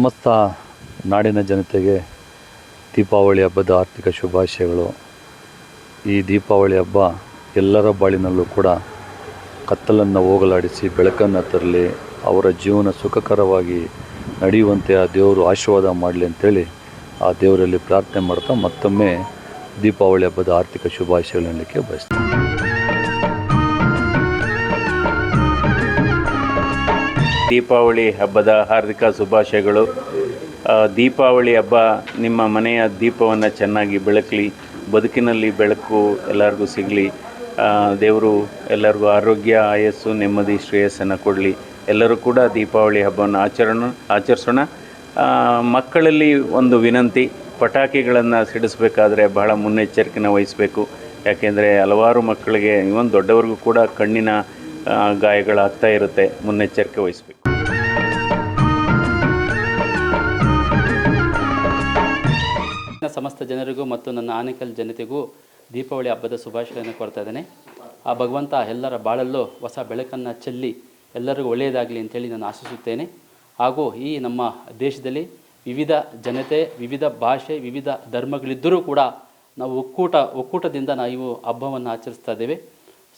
ಸಮಸ್ತ ನಾಡಿನ ಜನತೆಗೆ ದೀಪಾವಳಿ ಹಬ್ಬದ ಆರ್ಥಿಕ ಶುಭಾಶಯಗಳು. ಈ ದೀಪಾವಳಿ ಹಬ್ಬ ಎಲ್ಲರ ಬಾಳಿನಲ್ಲೂ ಕೂಡ ಕತ್ತಲನ್ನು ಹೋಗಲಾಡಿಸಿ ಬೆಳಕನ್ನು ತರಲಿ, ಅವರ ಜೀವನ ಸುಖಕರವಾಗಿ ನಡೆಯುವಂತೆ ಆ ದೇವರು ಆಶೀರ್ವಾದ ಮಾಡಲಿ ಅಂತೇಳಿ ಆ ದೇವರಲ್ಲಿ ಪ್ರಾರ್ಥನೆ ಮಾಡ್ತಾ ಮತ್ತೊಮ್ಮೆ ದೀಪಾವಳಿ ಹಬ್ಬದ ಆರ್ಥಿಕ ಶುಭಾಶಯಗಳು ಹೇಳಲಿಕ್ಕೆ ಬಯಸ್ತೀನಿ. ದೀಪಾವಳಿ ಹಬ್ಬದ ಹಾರ್ದಿಕ ಶುಭಾಶಯಗಳು. ದೀಪಾವಳಿ ಹಬ್ಬ ನಿಮ್ಮ ಮನೆಯ ದೀಪವನ್ನು ಚೆನ್ನಾಗಿ ಬೆಳಕಲಿ, ಬದುಕಿನಲ್ಲಿ ಬೆಳಕು ಎಲ್ಲರಿಗೂ ಸಿಗಲಿ. ದೇವರು ಎಲ್ಲರಿಗೂ ಆರೋಗ್ಯ, ಆಯಸ್ಸು, ನೆಮ್ಮದಿ, ಶ್ರೇಯಸ್ಸನ್ನು ಕೊಡಲಿ. ಎಲ್ಲರೂ ಕೂಡ ದೀಪಾವಳಿ ಹಬ್ಬವನ್ನು ಆಚರಣ, ಆಚರಿಸೋಣ. ಮಕ್ಕಳಲ್ಲಿ ಒಂದು ವಿನಂತಿ, ಪಟಾಕಿಗಳನ್ನು ಸಿಡಿಸಬೇಕಾದ್ರೆ ಬಹಳ ಮುನ್ನೆಚ್ಚರಿಕೆನ ವಹಿಸಬೇಕು. ಯಾಕೆಂದರೆ ಹಲವಾರು ಮಕ್ಕಳಿಗೆ ಇವನ್ ದೊಡ್ಡವರಿಗೂ ಕೂಡ ಕಣ್ಣಿನ ಗಾಯಗಳಾಗ್ತಾ ಇರುತ್ತೆ. ಮುನ್ನೆಚ್ಚರಿಕೆ ವಹಿಸಬೇಕು. ಜನರಿಗೂ ಮತ್ತು ನನ್ನ ಆನೇಕಲ್ ಜನತೆಗೂ ದೀಪಾವಳಿ ಹಬ್ಬದ ಶುಭಾಶಯಗಳನ್ನು ಕೊಡ್ತಾ ಇದ್ದೇನೆ. ಆ ಭಗವಂತ ಎಲ್ಲರ ಬಾಳಲ್ಲೂ ಹೊಸ ಬೆಳಕನ್ನು ಚೆಲ್ಲಿ ಎಲ್ಲರಿಗೂ ಒಳ್ಳೆಯದಾಗಲಿ ಅಂತೇಳಿ ನಾನು ಆಶಿಸುತ್ತೇನೆ. ಹಾಗೂ ಈ ನಮ್ಮ ದೇಶದಲ್ಲಿ ವಿವಿಧ ಜನತೆ, ವಿವಿಧ ಭಾಷೆ, ವಿವಿಧ ಧರ್ಮಗಳಿದ್ದರೂ ಕೂಡ ನಾವು ಒಕ್ಕೂಟ, ಒಕ್ಕೂಟದಿಂದ ನಾವು ಹಬ್ಬವನ್ನು ಆಚರಿಸ್ತಾ ಇದ್ದೇವೆ.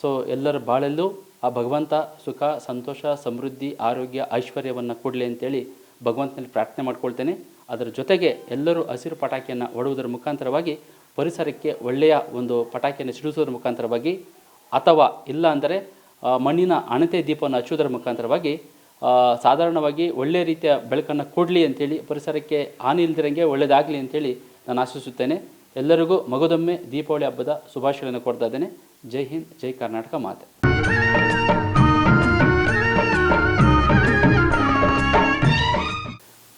ಸೊ, ಎಲ್ಲರ ಬಾಳಲ್ಲೂ ಆ ಭಗವಂತ ಸುಖ, ಸಂತೋಷ, ಸಮೃದ್ಧಿ, ಆರೋಗ್ಯ, ಐಶ್ವರ್ಯವನ್ನು ಕೊಡಲಿ ಅಂತೇಳಿ ಭಗವಂತನಲ್ಲಿ ಪ್ರಾರ್ಥನೆ ಮಾಡ್ಕೊಳ್ತೇನೆ. ಅದರ ಜೊತೆಗೆ ಎಲ್ಲರೂ ಹಸಿರು ಪಟಾಕಿಯನ್ನು ಹೊಡುವುದರ ಮುಖಾಂತರವಾಗಿ ಪರಿಸರಕ್ಕೆ ಒಳ್ಳೆಯ ಒಂದು ಪಟಾಕಿಯನ್ನು ಸಿಡಿಸುವುದರ ಮುಖಾಂತರವಾಗಿ ಅಥವಾ ಇಲ್ಲ ಅಂದರೆ ಮಣ್ಣಿನ ಅಣತೆ ದೀಪವನ್ನು ಹಚ್ಚುವುದರ ಮುಖಾಂತರವಾಗಿ ಸಾಧಾರಣವಾಗಿ ಒಳ್ಳೆಯ ರೀತಿಯ ಬೆಳಕನ್ನು ಕೊಡಲಿ ಅಂತೇಳಿ, ಪರಿಸರಕ್ಕೆ ಹಾನಿ ಇಲ್ದಿರಂಗೆ ಒಳ್ಳೆಯದಾಗಲಿ ಅಂತೇಳಿ ನಾನು ಆಶಿಸುತ್ತೇನೆ. ಎಲ್ಲರಿಗೂ ಮಗದೊಮ್ಮೆ ದೀಪಾವಳಿ ಹಬ್ಬದ ಶುಭಾಶಯಗಳನ್ನು ಕೊಡ್ತಾ ಇದ್ದೇನೆ. ಜೈ ಹಿಂದ್, ಜೈ ಕರ್ನಾಟಕ ಮಾತೆ.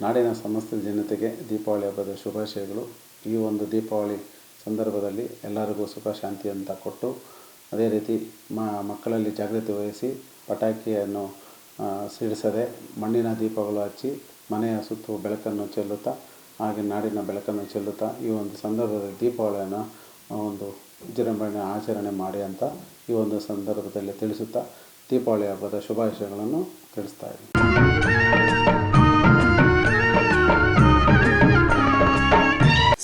ನಾಡಿನ ಸಮಸ್ತ ಜನತೆಗೆ ದೀಪಾವಳಿ ಹಬ್ಬದ ಶುಭಾಶಯಗಳು. ಈ ಒಂದು ದೀಪಾವಳಿ ಸಂದರ್ಭದಲ್ಲಿ ಎಲ್ಲರಿಗೂ ಸುಖ ಶಾಂತಿ ಅಂತ ಕೊಟ್ಟು, ಅದೇ ರೀತಿ ಮಕ್ಕಳಲ್ಲಿ ಜಾಗೃತಿ ವಹಿಸಿ ಪಟಾಕಿಯನ್ನು ಸಿಡಿಸದೆ ಮಣ್ಣಿನ ದೀಪಗಳು ಹಚ್ಚಿ ಮನೆಯ ಸುತ್ತು ಬೆಳಕನ್ನು ಚೆಲ್ಲುತ್ತಾ, ಹಾಗೆ ನಾಡಿನ ಬೆಳಕನ್ನು ಚೆಲ್ಲುತ್ತಾ ಈ ಒಂದು ಸಂದರ್ಭದಲ್ಲಿ ದೀಪಾವಳಿಯನ್ನು ಒಂದು ವಿಜೃಂಭಣೆ ಆಚರಣೆ ಮಾಡಿ ಅಂತ ಈ ಒಂದು ಸಂದರ್ಭದಲ್ಲಿ ತಿಳಿಸುತ್ತಾ ದೀಪಾವಳಿ ಹಬ್ಬದ ಶುಭಾಶಯಗಳನ್ನು ತಿಳಿಸ್ತಾ ಇದ್ದೀನಿ.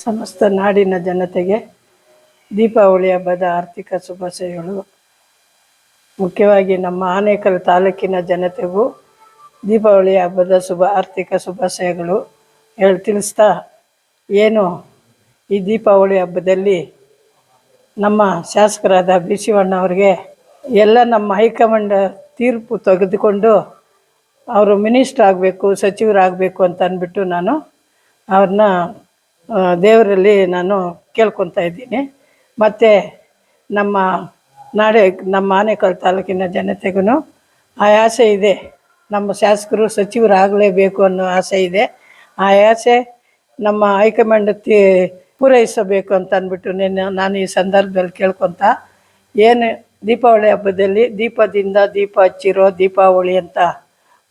ಸಮಸ್ತ ನಾಡಿನ ಜನತೆಗೆ ದೀಪಾವಳಿ ಹಬ್ಬದ ಆರ್ಥಿಕ ಶುಭಾಶಯಗಳು ಮುಖ್ಯವಾಗಿ ನಮ್ಮ ಆನೇಕಲ್ ತಾಲೂಕಿನ ಜನತೆಗೂ ದೀಪಾವಳಿ ಹಬ್ಬದ ಶುಭ, ಆರ್ಥಿಕ ಶುಭಾಶಯಗಳು ಹೇಳಿ, ತಿಳಿಸ್ತಾ ಏನು ಈ ದೀಪಾವಳಿ ಹಬ್ಬದಲ್ಲಿ ನಮ್ಮ ಶಾಸಕರಾದ ಬಿ ಅವರಿಗೆ ಎಲ್ಲ ನಮ್ಮ ಹೈಕಮಾಂಡ್ ತೀರ್ಪು ತೆಗೆದುಕೊಂಡು ಅವರು ಮಿನಿಸ್ಟ್ರ್ ಆಗಬೇಕು, ಸಚಿವರಾಗಬೇಕು ಅಂತ ಅಂದ್ಬಿಟ್ಟು ನಾನು ಅವ್ರನ್ನ ದೇವರಲ್ಲಿ ನಾನು ಕೇಳ್ಕೊತಾ ಇದ್ದೀನಿ. ಮತ್ತು ನಮ್ಮ ನಾಡೆ, ನಮ್ಮ ಆನೇಕಲ್ ತಾಲೂಕಿನ ಜನತೆಗೂ ಆ ಆಸೆ ಇದೆ. ನಮ್ಮ ಶಾಸಕರು ಸಚಿವರು ಆಗಲೇಬೇಕು ಅನ್ನೋ ಆಸೆ ಇದೆ. ಆ ಆಸೆ ನಮ್ಮ ಹೈಕಮಾಂಡ್ ತಿ ಪೂರೈಸಬೇಕು ಅಂತ ಅಂದ್ಬಿಟ್ಟು ನಿನ್ನೆ ನಾನು ಈ ಸಂದರ್ಭದಲ್ಲಿ ಕೇಳ್ಕೊತ, ಏನು ದೀಪಾವಳಿ ಹಬ್ಬದಲ್ಲಿ ದೀಪದಿಂದ ದೀಪ ಹಚ್ಚಿರೋ ದೀಪಾವಳಿ ಅಂತ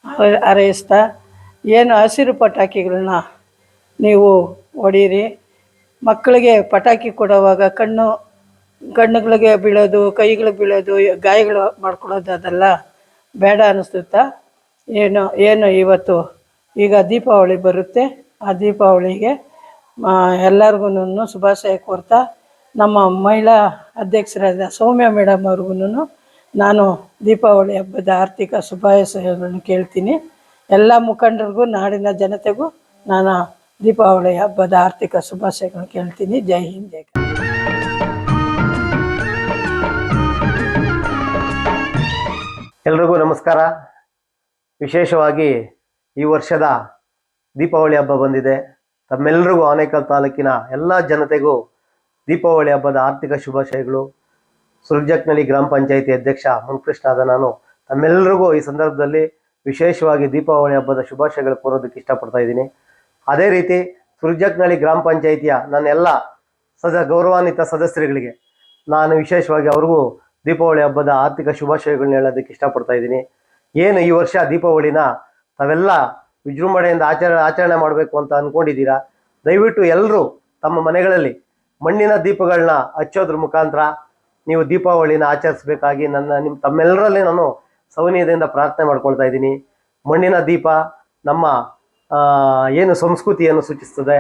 ಹಾರೈ- ಹಾರೈಸ್ತಾ ಏನು ಹಸಿರು ಪಟಾಕಿಗಳನ್ನ ನೀವು ಹೊಡೀರಿ ಮಕ್ಕಳಿಗೆ ಪಟಾಕಿ ಕೊಡುವಾಗ ಕಣ್ಣು, ಕಣ್ಣುಗಳಿಗೆ ಬೀಳೋದು, ಕೈಗಳಿಗೆ ಬೀಳೋದು, ಗಾಯಗಳು ಮಾಡ್ಕೊಳ್ಳೋದು ಅದೆಲ್ಲ ಬೇಡ ಅನ್ನಿಸ್ತುತ್ತಾ ಏನು ಏನು ಇವತ್ತು? ಈಗ ದೀಪಾವಳಿ ಬರುತ್ತೆ. ಆ ದೀಪಾವಳಿಗೆ ಎಲ್ಲರಿಗೂ ಶುಭಾಶಯ ಕೋರ್ತಾ, ನಮ್ಮ ಮಹಿಳಾ ಅಧ್ಯಕ್ಷರಾದ ಸೌಮ್ಯ ಮೇಡಮ್ ಅವ್ರಿಗೂ ನಾನು ದೀಪಾವಳಿ ಹಬ್ಬದ ಆರ್ಥಿಕ ಶುಭಾಶಯಗಳನ್ನು ಕೇಳ್ತೀನಿ. ಎಲ್ಲ ಮುಖಂಡರಿಗೂ, ನಾಡಿನ ಜನತೆಗೂ ನಾನು ದೀಪಾವಳಿ ಹಬ್ಬದ ಆರ್ಥಿಕ ಶುಭಾಶಯಗಳನ್ನು ಕೇಳ್ತೀನಿ. ಜೈ ಹಿಂದ್, ಜೈ. ಎಲ್ರಿಗೂ ನಮಸ್ಕಾರ. ವಿಶೇಷವಾಗಿ ಈ ವರ್ಷದ ದೀಪಾವಳಿ ಹಬ್ಬ ಬಂದಿದೆ. ತಮ್ಮೆಲ್ಲರಿಗೂ ಆನೇಕಲ್ ತಾಲೂಕಿನ ಎಲ್ಲ ಜನತೆಗೂ ದೀಪಾವಳಿ ಹಬ್ಬದ ಆರ್ಥಿಕ ಶುಭಾಶಯಗಳು. ಸುರ್ಜಕ್ನಳ್ಳಿ ಗ್ರಾಮ ಪಂಚಾಯಿತಿ ಅಧ್ಯಕ್ಷ ಮುನ್ಕೃಷ್ಣ ಆದ ನಾನು. ತಮ್ಮೆಲ್ಲರಿಗೂ ಈ ಸಂದರ್ಭದಲ್ಲಿ ವಿಶೇಷವಾಗಿ ದೀಪಾವಳಿ ಹಬ್ಬದ ಶುಭಾಶಯಗಳು ಕೋರೋದಕ್ಕೆ ಇಷ್ಟಪಡ್ತಾ ಇದ್ದೀನಿ. ಅದೇ ರೀತಿ ಸುರ್ಜಕ್ನಳ್ಳಿ ಗ್ರಾಮ ಪಂಚಾಯಿತಿಯ ನನ್ನೆಲ್ಲ ಸದ ಗೌರವಾನ್ವಿತ ಸದಸ್ಯರುಗಳಿಗೆ ನಾನು ವಿಶೇಷವಾಗಿ ಅವ್ರಿಗೂ ದೀಪಾವಳಿ ಹಬ್ಬದ ಆರ್ಥಿಕ ಶುಭಾಶಯಗಳನ್ನ ಹೇಳೋದಕ್ಕೆ ಇಷ್ಟಪಡ್ತಾ ಇದ್ದೀನಿ. ಏನು ಈ ವರ್ಷ ದೀಪಾವಳಿನ ತಾವೆಲ್ಲ ವಿಜೃಂಭಣೆಯಿಂದ ಆಚರ, ಆಚರಣೆ ಮಾಡಬೇಕು ಅಂತ ಅಂದ್ಕೊಂಡಿದ್ದೀರಾ ದಯವಿಟ್ಟು ಎಲ್ಲರೂ ತಮ್ಮ ಮನೆಗಳಲ್ಲಿ ಮಣ್ಣಿನ ದೀಪಗಳನ್ನ ಹಚ್ಚೋದ್ರ ಮುಖಾಂತರ ನೀವು ದೀಪಾವಳಿನ ಆಚರಿಸಬೇಕಾಗಿ ನನ್ನ ನಿಮ್ಮ ತಮ್ಮೆಲ್ಲರಲ್ಲಿ ನಾನು ಸೌನೀಯದಿಂದ ಪ್ರಾರ್ಥನೆ ಮಾಡ್ಕೊಳ್ತಾ ಇದ್ದೀನಿ. ಮಣ್ಣಿನ ದೀಪ, ನಮ್ಮ ಏನು ಸಂಸ್ಕೃತಿಯನ್ನು ಸೂಚಿಸ್ತದೆ?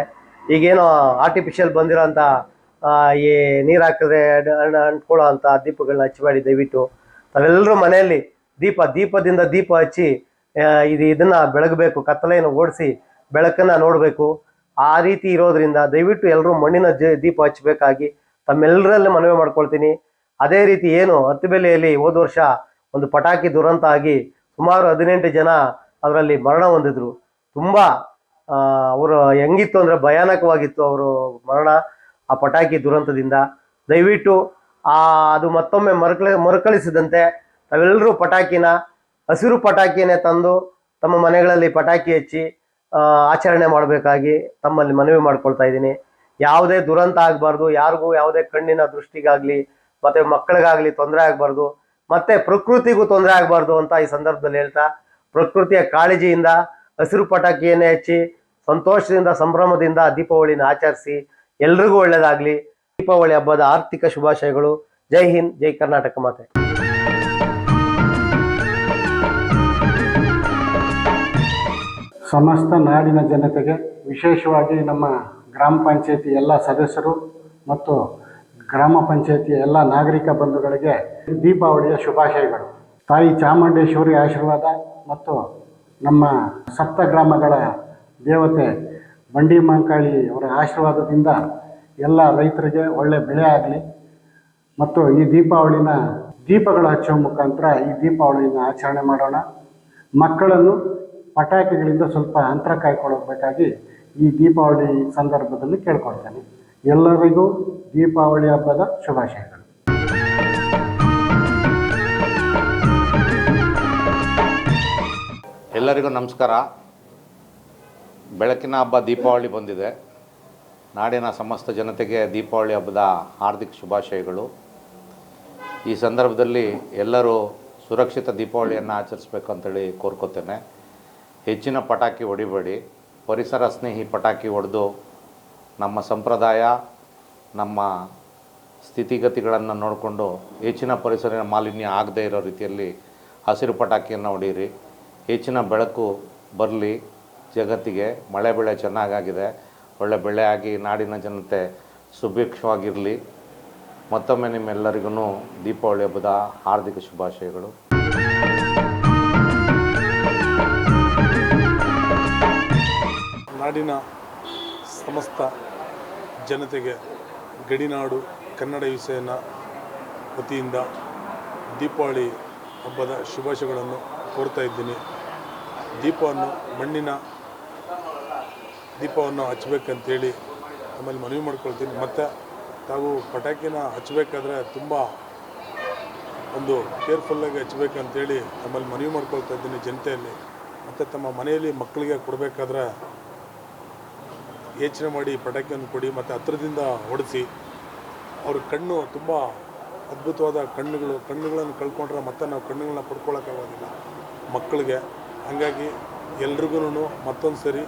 ಈಗೇನೋ ಆರ್ಟಿಫಿಷಿಯಲ್ ಬಂದಿರೋಂಥ ಈ ನೀರು ಹಾಕಿದ್ರೆ ಅಂಟ್ಕೊಳ್ಳೋ ಅಂಥ ದೀಪಗಳನ್ನ ಹಚ್ಚಬೇಡಿ ದಯವಿಟ್ಟು. ತಾವೆಲ್ಲರೂ ಮನೆಯಲ್ಲಿ ದೀಪ, ದೀಪದಿಂದ ದೀಪ ಹಚ್ಚಿ ಇದು, ಇದನ್ನು ಬೆಳಗಬೇಕು ಕತ್ತಲೆಯನ್ನು ಓಡಿಸಿ ಬೆಳಕನ್ನು ನೋಡಬೇಕು. ಆ ರೀತಿ ಇರೋದ್ರಿಂದ ದಯವಿಟ್ಟು ಎಲ್ಲರೂ ಮಣ್ಣಿನ ಜ, ದೀಪ ಹಚ್ಚಬೇಕಾಗಿ ತಮ್ಮೆಲ್ಲರಲ್ಲಿ ಮನವಿ ಮಾಡ್ಕೊಳ್ತೀನಿ. ಅದೇ ರೀತಿ ಏನು ಹತ್ತುಬೆಲೆಯಲ್ಲಿ ಹೋದ ವರ್ಷ ಒಂದು ಪಟಾಕಿ ದುರಂತ ಆಗಿ ಸುಮಾರು ಹದಿನೆಂಟು ಜನ ಅದರಲ್ಲಿ ಮರಣ ಹೊಂದಿದ್ರು. ತುಂಬ ಅವರು ಹೆಂಗಿತ್ತು ಅಂದರೆ ಭಯಾನಕವಾಗಿತ್ತು ಅವರು ಮರಣ ಆ ಪಟಾಕಿ ದುರಂತದಿಂದ. ದಯವಿಟ್ಟು ಆ, ಅದು ಮತ್ತೊಮ್ಮೆ ಮರುಕಳಿ, ಮರುಕಳಿಸದಂತೆ ತಾವೆಲ್ಲರೂ ಪಟಾಕಿನ, ಹಸಿರು ಪಟಾಕಿನೇ ತಂದು ತಮ್ಮ ಮನೆಗಳಲ್ಲಿ ಪಟಾಕಿ ಹಚ್ಚಿ ಆಚರಣೆ ಮಾಡಬೇಕಾಗಿ ತಮ್ಮಲ್ಲಿ ಮನವಿ ಮಾಡ್ಕೊಳ್ತಾ ಇದ್ದೀನಿ. ಯಾವುದೇ ದುರಂತ ಆಗಬಾರ್ದು, ಯಾರಿಗೂ ಯಾವುದೇ ಕಣ್ಣಿನ ದೃಷ್ಟಿಗಾಗಲಿ, ಮತ್ತು ಮಕ್ಕಳಿಗಾಗಲಿ ತೊಂದರೆ ಆಗಬಾರ್ದು, ಮತ್ತು ಪ್ರಕೃತಿಗೂ ತೊಂದರೆ ಆಗಬಾರ್ದು ಅಂತ ಈ ಸಂದರ್ಭದಲ್ಲಿ ಹೇಳ್ತಾ, ಪ್ರಕೃತಿಯ ಕಾಳಜಿಯಿಂದ ಹಸಿರು ಪಟಾಕಿಯನ್ನೇ ಹಚ್ಚಿ ಸಂತೋಷದಿಂದ, ಸಂಭ್ರಮದಿಂದ ದೀಪಾವಳಿನ ಆಚರಿಸಿ ಎಲ್ರಿಗೂ ಒಳ್ಳೆಯದಾಗಲಿ ದೀಪಾವಳಿ ಹಬ್ಬದ ಆರ್ಥಿಕ ಶುಭಾಶಯಗಳು. ಜೈ ಹಿಂದ್, ಜೈ ಕರ್ನಾಟಕ ಮಾತೆ. ಸಮಸ್ತ ನಾಡಿನ ಜನತೆಗೆ, ವಿಶೇಷವಾಗಿ ನಮ್ಮ ಗ್ರಾಮ ಪಂಚಾಯತಿ ಎಲ್ಲ ಸದಸ್ಯರು ಮತ್ತು ಗ್ರಾಮ ಪಂಚಾಯತಿ ಎಲ್ಲ ನಾಗರಿಕ ಬಂಧುಗಳಿಗೆ ದೀಪಾವಳಿಯ ಶುಭಾಶಯಗಳು. ತಾಯಿ ಚಾಮುಂಡೇಶ್ವರಿ ಆಶೀರ್ವಾದ ಮತ್ತು ನಮ್ಮ ಸಪ್ತ ಗ್ರಾಮಗಳ ದೇವತೆ ಬಂಡಿ ಮಾಂಕಾಳಿ ಅವರ ಆಶೀರ್ವಾದದಿಂದ ಎಲ್ಲ ರೈತರಿಗೆ ಒಳ್ಳೆ ಬೆಳೆ ಆಗಲಿ. ಮತ್ತು ಈ ದೀಪಾವಳಿನ ದೀಪಗಳು ಹಚ್ಚುವ ಮುಖಾಂತರ ಈ ದೀಪಾವಳಿನ ಆಚರಣೆ ಮಾಡೋಣ. ಮಕ್ಕಳನ್ನು ಪಟಾಕಿಗಳಿಂದ ಸ್ವಲ್ಪ ಅಂತರ ಕಾಯ್ಕೊಳ್ಳಬೇಕಾಗಿ ಈ ದೀಪಾವಳಿ ಸಂದರ್ಭದಲ್ಲಿ ಕೇಳ್ಕೊಳ್ತೇನೆ. ಎಲ್ಲರಿಗೂ ದೀಪಾವಳಿ ಹಬ್ಬದ ಶುಭಾಶಯಗಳು. ಎಲ್ಲರಿಗೂ ನಮಸ್ಕಾರ. ಬೆಳಕಿನ ಹಬ್ಬ ದೀಪಾವಳಿ ಬಂದಿದೆ. ನಾಡಿನ ಸಮಸ್ತ ಜನತೆಗೆ ದೀಪಾವಳಿ ಹಬ್ಬದ ಹಾರ್ದಿಕ ಶುಭಾಶಯಗಳು. ಈ ಸಂದರ್ಭದಲ್ಲಿ ಎಲ್ಲರೂ ಸುರಕ್ಷಿತ ದೀಪಾವಳಿಯನ್ನು ಆಚರಿಸ್ಬೇಕು ಅಂತೇಳಿ ಕೋರ್ಕೋತೇನೆ. ಹೆಚ್ಚಿನ ಪಟಾಕಿ ಹೊಡಿಬೇಡಿ. ಪರಿಸರ ಸ್ನೇಹಿ ಪಟಾಕಿ ಹೊಡೆದು ನಮ್ಮ ಸಂಪ್ರದಾಯ, ನಮ್ಮ ಸ್ಥಿತಿಗತಿಗಳನ್ನು ನೋಡಿಕೊಂಡು ಹೆಚ್ಚಿನ ಪರಿಸರ ಮಾಲಿನ್ಯ ಆಗದೇ ಇರೋ ರೀತಿಯಲ್ಲಿ ಹಸಿರು ಪಟಾಕಿಯನ್ನು ಹೊಡೀರಿ. ಹೆಚ್ಚಿನ ಬೆಳಕು ಬರಲಿ, ಜಗತ್ತಿಗೆ ಮಳೆ ಬೆಳೆ ಚೆನ್ನಾಗಾಗಿದೆ, ಒಳ್ಳೆ ಬೆಳೆ ಆಗಿ ನಾಡಿನ ಜನತೆ ಸುಭಿಕ್ಷವಾಗಿರಲಿ. ಮತ್ತೊಮ್ಮೆ ನಿಮ್ಮೆಲ್ಲರಿಗೂ ದೀಪಾವಳಿ ಹಬ್ಬದ ಹಾರ್ದಿಕ ಶುಭಾಶಯಗಳು. ನಾಡಿನ ಸಮಸ್ತ ಜನತೆಗೆ ಗಡಿನಾಡು ಕನ್ನಡ ವಿಷಯನ ವತಿಯಿಂದ ದೀಪಾವಳಿ ಹಬ್ಬದ ಶುಭಾಶಯಗಳನ್ನು ಕೋರ್ತಾ ಇದ್ದೀನಿ. ದೀಪವನ್ನು, ಮಣ್ಣಿನ ದೀಪವನ್ನು ಹಚ್ಚಬೇಕಂತೇಳಿ ಆಮೇಲೆ ಮನವಿ ಮಾಡ್ಕೊಳ್ತೀನಿ. ಮತ್ತು ತಾವು ಪಟಾಕಿನ ಹಚ್ಚಬೇಕಾದ್ರೆ ತುಂಬ ಒಂದು ಕೇರ್ಫುಲ್ಲಾಗಿ ಹಚ್ಚಬೇಕಂತೇಳಿ ನಮ್ಮಲ್ಲಿ ಮನವಿ ಮಾಡ್ಕೊಳ್ತಾ ಇದ್ದೀನಿ ಜನತೆಯಲ್ಲಿ. ಮತ್ತು ತಮ್ಮ ಮನೆಯಲ್ಲಿ ಮಕ್ಕಳಿಗೆ ಕೊಡಬೇಕಾದ್ರೆ ಯೋಚನೆ ಮಾಡಿ ಪಟಾಕಿಯನ್ನು ಕೊಡಿ, ಮತ್ತು ಹತ್ತಿರದಿಂದ ಹೊಡೆಸಿ. ಅವ್ರ ಕಣ್ಣು ತುಂಬ ಅದ್ಭುತವಾದ ಕಣ್ಣುಗಳು, ಕಣ್ಣುಗಳನ್ನು ಕಳ್ಕೊಂಡ್ರೆ ಮತ್ತೆ ನಾವು ಕಣ್ಣುಗಳನ್ನ ಪಡ್ಕೊಳ್ಳೋಕ್ಕಾಗೋದಿಲ್ಲ ಮಕ್ಕಳಿಗೆ. ಹಾಗಾಗಿ ಎಲ್ರಿಗೂ ಮತ್ತೊಂದು ಸರಿ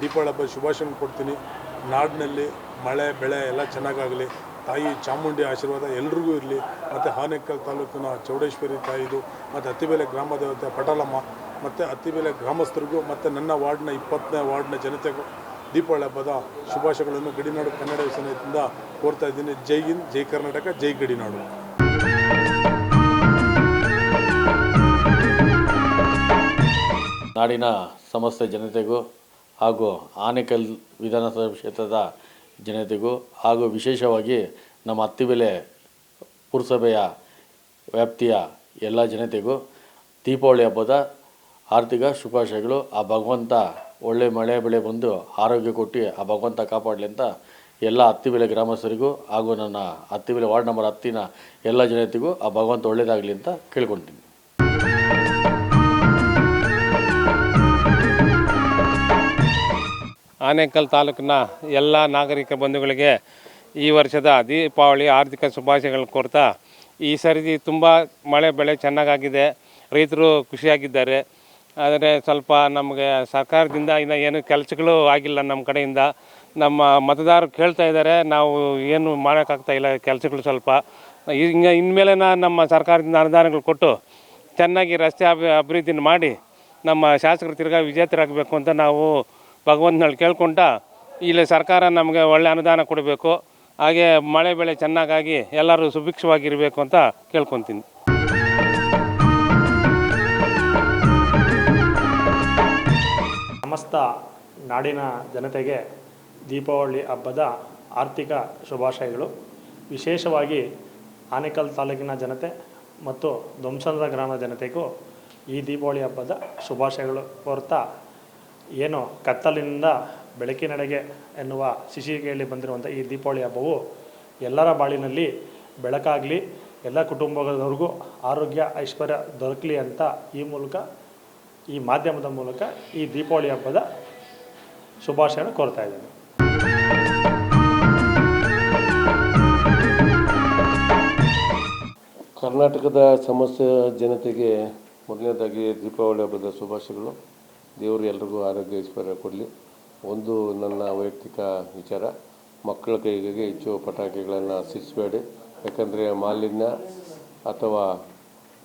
ದೀಪಾವಳಿ ಹಬ್ಬ ಶುಭಾಶಯ ಕೊಡ್ತೀನಿ. ನಾಡಿನಲ್ಲಿ ಮಳೆ, ಬೆಳೆ ಎಲ್ಲ ಚೆನ್ನಾಗಾಗಲಿ. ತಾಯಿ ಚಾಮುಂಡಿ ಆಶೀರ್ವಾದ ಎಲ್ರಿಗೂ ಇರಲಿ. ಮತ್ತು ಹಾನೇಕಲ್ ತಾಲೂಕಿನ ಚೌಡೇಶ್ವರಿ ತಾಯಿದು, ಮತ್ತು ಅತ್ತಿಬೇಲೆ ಗ್ರಾಮ ದೇವತೆ ಪಟಾಲಮ್ಮ, ಮತ್ತು ಅತ್ತಿಬೇಲೆ ಗ್ರಾಮಸ್ಥರಿಗೂ, ಮತ್ತು ನನ್ನ ವಾರ್ಡ್ನ ಇಪ್ಪತ್ತನೇ ವಾರ್ಡ್ನ ಜನತೆಗೂ ದೀಪಾವಳಿ ಹಬ್ಬದ ಶುಭಾಶಯಗಳನ್ನು ಗಡಿನಾಡು ಕನ್ನಡ ಸಮಿತಿಯಿಂದ ಕೋರ್ತಾ ಇದ್ದೀನಿ. ಜೈ ಹಿಂದ್, ಜೈ ಕರ್ನಾಟಕ, ಜೈ ಗಡಿನಾಡು. ನಾಡಿನ ಸಮಸ್ತ ಜನತೆಗೂ ಹಾಗೂ ಆನೇಕಲ್ ವಿಧಾನಸಭಾ ಕ್ಷೇತ್ರದ ಜನತೆಗೂ ಹಾಗೂ ವಿಶೇಷವಾಗಿ ನಮ್ಮ ಹತ್ತಿಬೆಲೆ ಪುರಸಭೆಯ ವ್ಯಾಪ್ತಿಯ ಎಲ್ಲ ಜನತೆಗೂ ದೀಪಾವಳಿ ಹಬ್ಬದ ಆರ್ಥಿಕ ಶುಭಾಶಯಗಳು. ಆ ಭಗವಂತ ಒಳ್ಳೆ ಮಳೆ ಬೆಳೆ ಬಂದು ಆರೋಗ್ಯ ಕೊಟ್ಟು ಆ ಭಗವಂತ ಕಾಪಾಡಲಿ ಅಂತ ಎಲ್ಲ ಹತ್ತಿಬೆಲೆ ಗ್ರಾಮಸ್ಥರಿಗೂ ಹಾಗೂ ನನ್ನ ಹತ್ತಿಬೆಲೆ ವಾರ್ಡ್ ನಂಬರ್ ಹತ್ತಿನ ಎಲ್ಲ ಜನತೆಗೂ ಆ ಭಗವಂತ ಒಳ್ಳೆಯದಾಗಲಿ ಅಂತ ಕೇಳ್ಕೊಳ್ತೀನಿ. ಆನೇಕಲ್ ತಾಲೂಕಿನ ಎಲ್ಲ ನಾಗರಿಕ ಬಂಧುಗಳಿಗೆ ಈ ವರ್ಷದ ದೀಪಾವಳಿ ಆರ್ಥಿಕ ಶುಭಾಶಯಗಳು ಕೊಡ್ತಾ ಈ ಸರಿ ತುಂಬ ಮಳೆ ಬೆಳೆ ಚೆನ್ನಾಗಾಗಿದೆ, ರೈತರು ಖುಷಿಯಾಗಿದ್ದಾರೆ. ಆದರೆ ಸ್ವಲ್ಪ ನಮಗೆ ಸರ್ಕಾರದಿಂದ ಇನ್ನು ಏನು ಕೆಲಸಗಳು ಆಗಿಲ್ಲ ನಮ್ಮ ಕಡೆಯಿಂದ. ನಮ್ಮ ಮತದಾರರು ಕೇಳ್ತಾ ಇದ್ದಾರೆ, ನಾವು ಏನು ಮಾಡೋಕ್ಕಾಗ್ತಾ ಇಲ್ಲ ಕೆಲಸಗಳು ಸ್ವಲ್ಪ. ಹಿಂಗೆ ಇನ್ಮೇಲೆ ನಮ್ಮ ಸರ್ಕಾರದಿಂದ ಅನುದಾನಗಳು ಕೊಟ್ಟು ಚೆನ್ನಾಗಿ ರಸ್ತೆ ಅಭಿ, ಅಭಿವೃದ್ಧಿನ ಮಾಡಿ ನಮ್ಮ ಶಾಸಕರು ತಿರ್ಗಾ ವಿಜೇತರಾಗಬೇಕು ಅಂತ ನಾವು ಭಗವಂತನಲ್ಲಿ ಕೇಳ್ಕೊಂಡ, ಇಲ್ಲಿ ಸರ್ಕಾರ ನಮಗೆ ಒಳ್ಳೆ ಅನುದಾನ ಕೊಡಬೇಕು, ಹಾಗೆ ಮಳೆ ಬೆಳೆ ಚೆನ್ನಾಗಾಗಿ ಎಲ್ಲರೂ ಸುಭಿಕ್ಷವಾಗಿರಬೇಕು ಅಂತ ಕೇಳ್ಕೊತೀನಿ. ಸಮಸ್ತ ನಾಡಿನ ಜನತೆಗೆ ದೀಪಾವಳಿ ಹಬ್ಬದ ಆರ್ಥಿಕ ಶುಭಾಶಯಗಳು. ವಿಶೇಷವಾಗಿ ಆನೇಕಲ್ ತಾಲೂಕಿನ ಜನತೆ ಮತ್ತು ಧ್ವಂಸಂದ್ರ ಗ್ರಾಮದ ಜನತೆಗೂ ಈ ದೀಪಾವಳಿ ಹಬ್ಬದ ಶುಭಾಶಯಗಳು ಕೋರ್ತಾ ಏನು ಕತ್ತಲಿನಿಂದ ಬೆಳಕಿನಡೆಗೆ ಎನ್ನುವ ಶಿಶಿಗೆಯಲ್ಲಿ ಬಂದಿರುವಂಥ ಈ ದೀಪಾವಳಿ ಹಬ್ಬವು ಎಲ್ಲರ ಬಾಳಿನಲ್ಲಿ ಬೆಳಕಾಗಲಿ, ಎಲ್ಲ ಕುಟುಂಬದವ್ರಿಗೂ ಆರೋಗ್ಯ, ಐಶ್ವರ್ಯ ದೊರಕಲಿ ಅಂತ ಈ ಮೂಲಕ, ಈ ಮಾಧ್ಯಮದ ಮೂಲಕ ಈ ದೀಪಾವಳಿ ಹಬ್ಬದ ಶುಭಾಶಯನ ಕೋರ್ತಾ ಇದ್ದೇನೆ. ಕರ್ನಾಟಕದ ಸಮಸ್ಯೆ ಜನತೆಗೆ ಮೊದಲನೇದಾಗಿ ದೀಪಾವಳಿ ಹಬ್ಬದ ಶುಭಾಶಯಗಳು. ದೇವರು ಎಲ್ರಿಗೂ ಆರೋಗ್ಯ ಐಶ್ವರ್ಯ ಕೊಡಲಿ. ಒಂದು ನನ್ನ ವೈಯಕ್ತಿಕ ವಿಚಾರ, ಮಕ್ಕಳ ಕೈಗೆ ಹೆಚ್ಚು ಪಟಾಕಿಗಳನ್ನು ಸಿಡಿಸಬೇಡಿ. ಯಾಕಂದರೆ ಮಾಲಿನ್ಯ ಅಥವಾ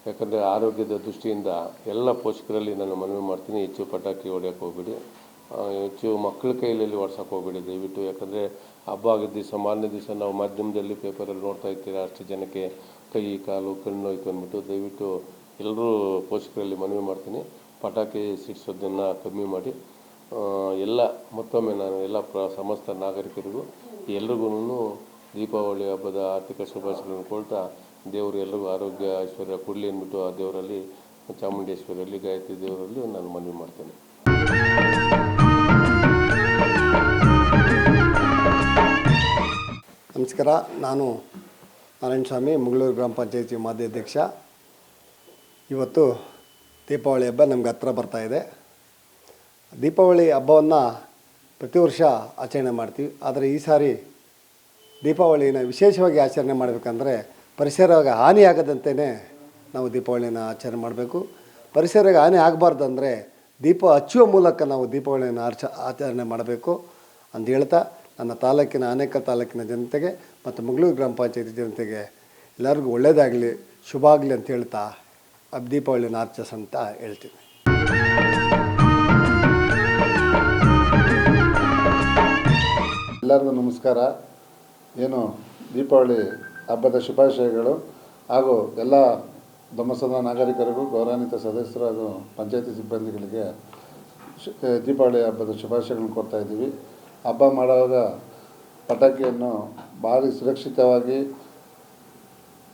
ಯಾಕಂದರೆ ಆರೋಗ್ಯದ ದೃಷ್ಟಿಯಿಂದ ಎಲ್ಲ ಪೋಷಕರಲ್ಲಿ ನಾನು ಮನವಿ ಮಾಡ್ತೀನಿ, ಹೆಚ್ಚು ಪಟಾಕಿ ಹೊಡೆಯೋಕ್ಕೆ ಹೋಗ್ಬೇಡಿ. ಹೆಚ್ಚು ಮಕ್ಕಳ ಕೈಯಲ್ಲಿ ಹೊಡ್ಸೋಕೆ ಹೋಗ್ಬೇಡಿ ದಯವಿಟ್ಟು. ಯಾಕಂದರೆ ಹಬ್ಬ ಆಗಿದ್ದ ದಿವಸ, ಮಾರನೇ ದಿವಸ ನಾವು ಮಾಧ್ಯಮದಲ್ಲಿ ಪೇಪರಲ್ಲಿ ನೋಡ್ತಾ ಇರ್ತೀರ, ಅಷ್ಟು ಜನಕ್ಕೆ ಕೈ, ಕಾಲು, ಕಣ್ಣು ಹೋಯ್ತು ಅಂದ್ಬಿಟ್ಟು ದಯವಿಟ್ಟು ಎಲ್ಲರೂ ಪೋಷಕರಲ್ಲಿ ಮನವಿ ಮಾಡ್ತೀನಿ. ಪಟಾಕಿ ಸಿಡಿಸೋದನ್ನು ಕಮ್ಮಿ ಮಾಡಿ ಎಲ್ಲ ಮತ್ತೊಮ್ಮೆ ನಾನು ಎಲ್ಲ ಪ್ರ, ಸಮಸ್ತ ನಾಗರಿಕರಿಗೂ ಎಲ್ರಿಗೂ ದೀಪಾವಳಿ ಹಬ್ಬದ ಆರ್ಥಿಕ ಶುಭಾಶಯಗಳನ್ನು ಕೊಡ್ತಾ ದೇವರು ಎಲ್ರಿಗೂ ಆರೋಗ್ಯ, ಐಶ್ವರ್ಯ ಕೊಡಲಿ ಅಂದ್ಬಿಟ್ಟು ಆ ದೇವರಲ್ಲಿ, ಚಾಮುಂಡೇಶ್ವರಿಯಲ್ಲಿ, ಗಾಯತ್ರಿ ದೇವರಲ್ಲಿ ನಾನು ಮನವಿ ಮಾಡ್ತೇನೆ. ನಮಸ್ಕಾರ, ನಾನು ನಾರಾಯಣ ಸ್ವಾಮಿ ಮಂಗಳೂರು ಗ್ರಾಮ ಪಂಚಾಯತಿ ಮಾಧ್ಯಾಧ್ಯಕ್ಷ ಇವತ್ತು ದೀಪಾವಳಿ ಹಬ್ಬ ನಮ್ಗೆ ಹತ್ರ ಬರ್ತಾ ಇದೆ. ದೀಪಾವಳಿ ಹಬ್ಬವನ್ನು ಪ್ರತಿ ವರ್ಷ ಆಚರಣೆ ಮಾಡ್ತೀವಿ. ಆದರೆ ಈ ಸಾರಿ ದೀಪಾವಳಿನ ವಿಶೇಷವಾಗಿ ಆಚರಣೆ ಮಾಡಬೇಕಂದ್ರೆ ಪರಿಸರಕ್ಕೆ ಹಾನಿ ಆಗದಂತೆಯೇ ನಾವು ದೀಪಾವಳಿನ ಆಚರಣೆ ಮಾಡಬೇಕು. ಪರಿಸರಕ್ಕೆ ಹಾನಿ ಆಗಬಾರ್ದಂದರೆ ದೀಪ ಹಚ್ಚುವ ಮೂಲಕ ನಾವು ದೀಪಾವಳಿಯನ್ನು ಆಚ ಆಚರಣೆ ಮಾಡಬೇಕು ಅಂತ ಹೇಳ್ತಾ ನನ್ನ ತಾಲೂಕಿನ, ಅನೇಕ ತಾಲೂಕಿನ ಜನತೆಗೆ ಮತ್ತು ಮಂಗಳೂರು ಗ್ರಾಮ ಪಂಚಾಯತಿ ಜನತೆಗೆ ಎಲ್ಲರಿಗೂ ಒಳ್ಳೆಯದಾಗಲಿ, ಶುಭ ಆಗಲಿ ಅಂತ ಹೇಳ್ತಾ ಹಬ್ಬ ನಾರ್ಚಸ್ ಅಂತ ಹೇಳ್ತೀನಿ. ಎಲ್ಲರಿಗೂ ನಮಸ್ಕಾರ. ಏನು ದೀಪಾವಳಿ ಹಬ್ಬದ ಶುಭಾಶಯಗಳು ಹಾಗೂ ಎಲ್ಲ ಧಮ್ಮಸದ ನಾಗರಿಕರಿಗೂ ಗೌರವಾನ್ವಿತ ಸದಸ್ಯರು ಹಾಗೂ ಪಂಚಾಯತಿ ಸಿಬ್ಬಂದಿಗಳಿಗೆ ದೀಪಾವಳಿ ಹಬ್ಬದ ಶುಭಾಶಯಗಳನ್ನು ಕೊಡ್ತಾ ಇದ್ದೀವಿ. ಹಬ್ಬ ಮಾಡುವಾಗ ಪಟಾಕಿಯನ್ನು ಭಾರಿ ಸುರಕ್ಷಿತವಾಗಿ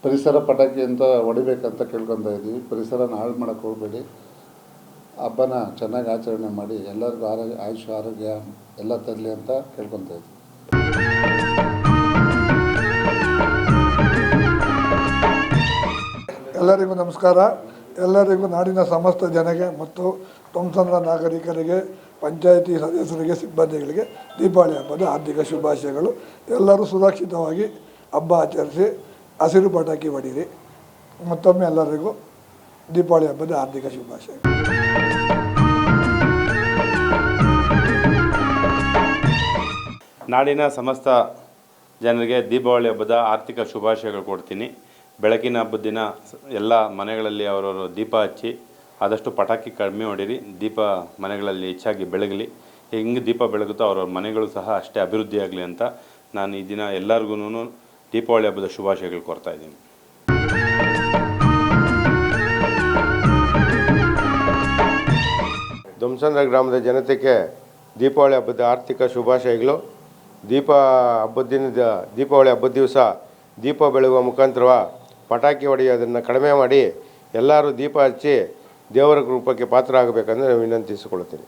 ಪರಿಸರ ಪಟಾಕಿ ಅಂತ ಹೊಡಿಬೇಕಂತ ಕೇಳ್ಕೊತಾ ಇದ್ದೀವಿ. ಪರಿಸರನ ಹಾಳು ಮಾಡೋಕ್ಕೆ ಹೋಗಬೇಡಿ. ಹಬ್ಬನ ಚೆನ್ನಾಗಿ ಆಚರಣೆ ಮಾಡಿ, ಎಲ್ಲರಿಗೂ ಆರೋಗ್ಯ, ಆಯುಷ್, ಆರೋಗ್ಯ ಎಲ್ಲ ತರಲಿ ಅಂತ ಕೇಳ್ಕೊತಾ ಇದ್ದೀವಿ. ಎಲ್ಲರಿಗೂ ನಮಸ್ಕಾರ. ಎಲ್ಲರಿಗೂ ನಾಡಿನ ಸಮಸ್ತ ಜನಗೆ ಮತ್ತು ತೊಂಸಂದ್ರ ನಾಗರಿಕರಿಗೆ, ಪಂಚಾಯಿತಿ ಸದಸ್ಯರಿಗೆ, ಸಿಬ್ಬಂದಿಗಳಿಗೆ ದೀಪಾವಳಿ ಹಬ್ಬದ ಹಾರ್ದಿಕ ಶುಭಾಶಯಗಳು. ಎಲ್ಲರೂ ಸುರಕ್ಷಿತವಾಗಿ ಹಬ್ಬ ಆಚರಿಸಿ ಹಸಿರು ಪಟಾಕಿ ಹೊಡೀರಿ. ಮತ್ತೊಮ್ಮೆ ಎಲ್ಲರಿಗೂ ದೀಪಾವಳಿ ಹಬ್ಬದ ಹಾರ್ದಿಕ ಶುಭಾಶಯ. ನಾಡಿನ ಸಮಸ್ತ ಜನರಿಗೆ ದೀಪಾವಳಿ ಹಬ್ಬದ ಆರ್ಥಿಕ ಶುಭಾಶಯಗಳು ಕೊಡ್ತೀನಿ. ಬೆಳಕಿನ ಹಬ್ಬದ ದಿನ ಎಲ್ಲ ಮನೆಗಳಲ್ಲಿ ಅವರವರು ದೀಪ ಹಚ್ಚಿ ಆದಷ್ಟು ಪಟಾಕಿ ಕಡಿಮೆ ಹೊಡೀರಿ. ದೀಪ ಮನೆಗಳಲ್ಲಿ ಹೆಚ್ಚಾಗಿ ಬೆಳಗಲಿ. ಹೆಂಗೆ ದೀಪ ಬೆಳಗುತ್ತೋ ಅವ್ರವ್ರ ಮನೆಗಳು ಸಹ ಅಷ್ಟೇ ಅಭಿವೃದ್ಧಿಯಾಗಲಿ ಅಂತ ನಾನು ಈ ದಿನ ಎಲ್ಲರಿಗೂ ದೀಪಾವಳಿ ಹಬ್ಬದ ಶುಭಾಶಯಗಳು ಕೊಡ್ತಾ ಇದ್ದೀನಿ. ಧ್ವಂಸಂದ್ರ ಗ್ರಾಮದ ಜನತೆಗೆ ದೀಪಾವಳಿ ಹಬ್ಬದ ಆರ್ಥಿಕ ಶುಭಾಶಯಗಳು. ದೀಪ ಹಬ್ಬದ ದಿನದ, ದೀಪಾವಳಿ ಹಬ್ಬದ ದಿವಸ ದೀಪ ಬೆಳಗುವ ಮುಖಾಂತರ ಪಟಾಕಿ ಹೊಡೆಯೋದನ್ನು ಕಡಿಮೆ ಮಾಡಿ ಎಲ್ಲರೂ ದೀಪ ಹಚ್ಚಿ ದೇವರ ರೂಪಕ್ಕೆ ಪಾತ್ರ ಆಗಬೇಕಂದ್ರೆ ವಿನಂತಿಸಿಕೊಳ್ತೀನಿ